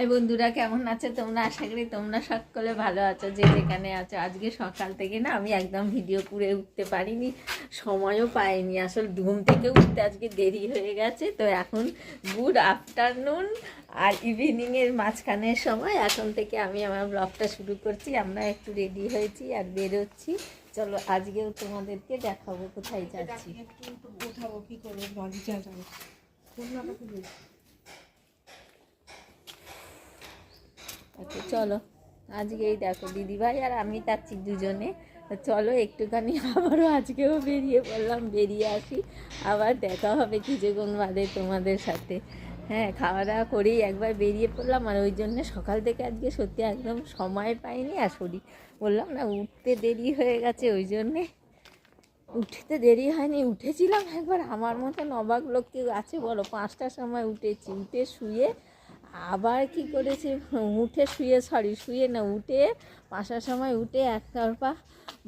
High বন্ধুরা, কেমন আছো তোমরা? আশা করি তোমরা সকলে ভালো আছো, যে যেখানে আছো। আজকে সকাল থেকে না আমি একদম ভিডিও করে উঠতে পারিনি, সময়ও পাইনি। আসলে ঘুম থেকে উঠতে আজকে দেরি হয়ে গেছে। তো এখন গুড আফটারনুন আর ইভিনিংয়ের মাঝখানের সময়। এখন থেকে আমি আমার ব্লগটা শুরু করছি। আমরা একটু রেডি হয়েছি আর বেরোচ্ছি। চলো আজকেও তোমাদেরকে দেখাবো, কোথায় যাচ্ছি। কি করে? আচ্ছা চলো আজকেই দেখো দিদিভাই আর আমি যাচ্ছি দুজনে। চলো, একটুখানি আবারও আজকেও বেরিয়ে পড়লাম, বেরিয়ে আসি। আবার দেখা হবে কিছুক্ষণ বাদে তোমাদের সাথে। হ্যাঁ খাওয়া দাওয়া করেই একবার বেরিয়ে পড়লাম। আর ওই জন্য সকাল থেকে আজকে সত্যি একদম সময় পাইনি আর শরীর, বললাম না, উঠতে দেরি হয়ে গেছে, ওই জন্যে উঠতে দেরি হয়নি। উঠেছিলাম একবার, আমার মতন অবাক লোক কেউ আছে? বলো, পাঁচটার সময় উঠেছি। উঠে শুয়ে আবার কি করেছি? উঠে শুয়ে সরি শুয়ে না, উঠে পাঁচটার সময় উঠে এক তরফা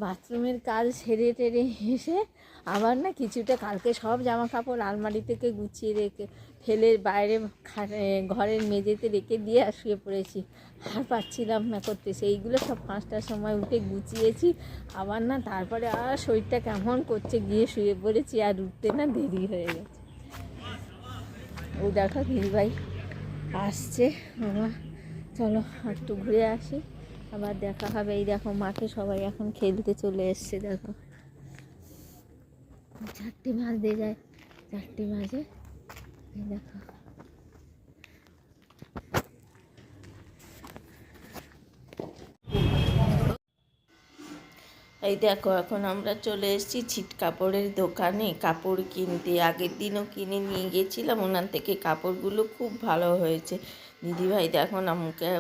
বাথরুমের কাজ সেরে টেরে এসে আবার না কিছুটা কালকে সব জামা কাপড় আলমারি থেকে গুছিয়ে রেখে, ফেলে বাইরে ঘরের মেঝেতে রেখে দিয়ে আর শুয়ে পড়েছি। আর পাচ্ছিলাম না করতে। সেইগুলো সব পাঁচটার সময় উঠে গুছিয়েছি। আবার না তারপরে আর শরীরটা কেমন করছে গিয়ে শুয়ে পড়েছি আর উঠতে না দেরি হয়ে গেছে। ও দেখো দিদিভাই আসছে। বাবা, চলো একটু ঘুরে আসি। আবার দেখা হবে। এই দেখো মাকে সবাই এখন খেলতে চলে এসছে, দেখো। চারটে দিয়ে যায়, চারটি বাজে। এই দেখো। এই দেখো, এখন আমরা চলে এসেছি ছিট কাপড়ের দোকানে। কাপড় কিনতে। আগের দিনও কিনে নিয়ে গেছিলাম, ওনার থেকে কাপড়গুলো খুব ভালো হয়েছে। দিদিভাই দেখো মুখে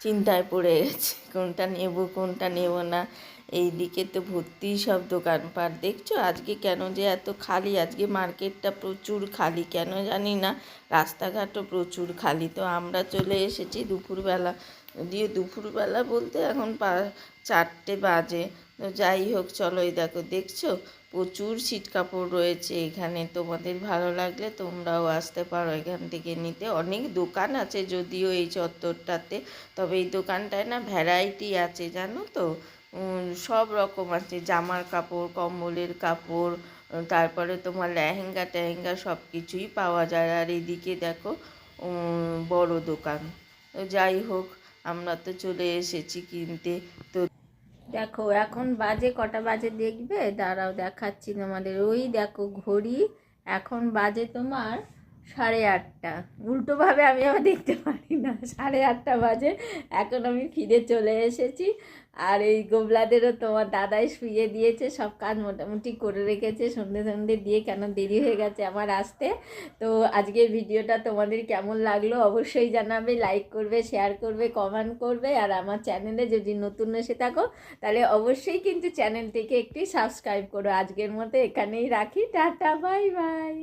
চিন্তায় পড়ে গেছে, কোনটা নেব কোনটা নেব না। এই দিকে তো ভর্তি সব দোকানপাট, দেখছ? আজকে কেন যে এত খালি? আজকে মার্কেটটা প্রচুর খালি, কেন জানি না? রাস্তাঘাটও প্রচুর খালি। তো আমরা চলে এসেছি দুপুরবেলা। দিয়ে দুপুরবেলা বলতে এখন পা চারটে বাজে তো যাই হোক, চলো এই দেখো, দেখছ? প্রচুর ছিট কাপড় রয়েছে এখানে। তোমাদের ভালো লাগলে তোমরাও আসতে পারো এখান থেকে নিতে। অনেক দোকান আছে যদিও এই চত্বরটাতে, তবে এই দোকানটায় না ভ্যারাইটি আছে, জানো তো? সব রকম আছে। জামার কাপড়, কম্বলের কাপড় তারপরে তোমার লেহেঙ্গা টেহেঙ্গা সব কিছুই পাওয়া যায়। আর এদিকে দেখো বড় দোকান। যাই হোক, আমরা তো চলে এসেছি কিনতে। তো দেখো, এখন বাজে কটা বাজে দেখবে? দাঁড়াও দেখাচ্ছি তোমাদের। ওই দেখো ঘড়ি, এখন বাজে তোমার সাড়ে আটটা। উল্টোভাবে আমি আবার দেখতে পারি না। সাড়ে আটটা বাজে। এখন আমি ফিরে চলে এসেছি। আর এই গোবলাদেরও তোমার দাদাই শুয়ে দিয়েছে। সব কাজ মোটামুটি করে রেখেছে। সন্ধে সন্ধে দিয়ে কেন দেরি হয়ে গেছে আমার আসতে। তো আজকের ভিডিওটা তোমাদের কেমন লাগল অবশ্যই জানাবে। লাইক করবে শেয়ার করবে কমেন্ট করবে। আর আমার চ্যানেলে যদি নতুন এসে থাকো, তাহলে অবশ্যই কিন্তু চ্যানেলটিকে একটি সাবস্ক্রাইব করো। আজকের মতো এখানেই রাখি। Tata bye bye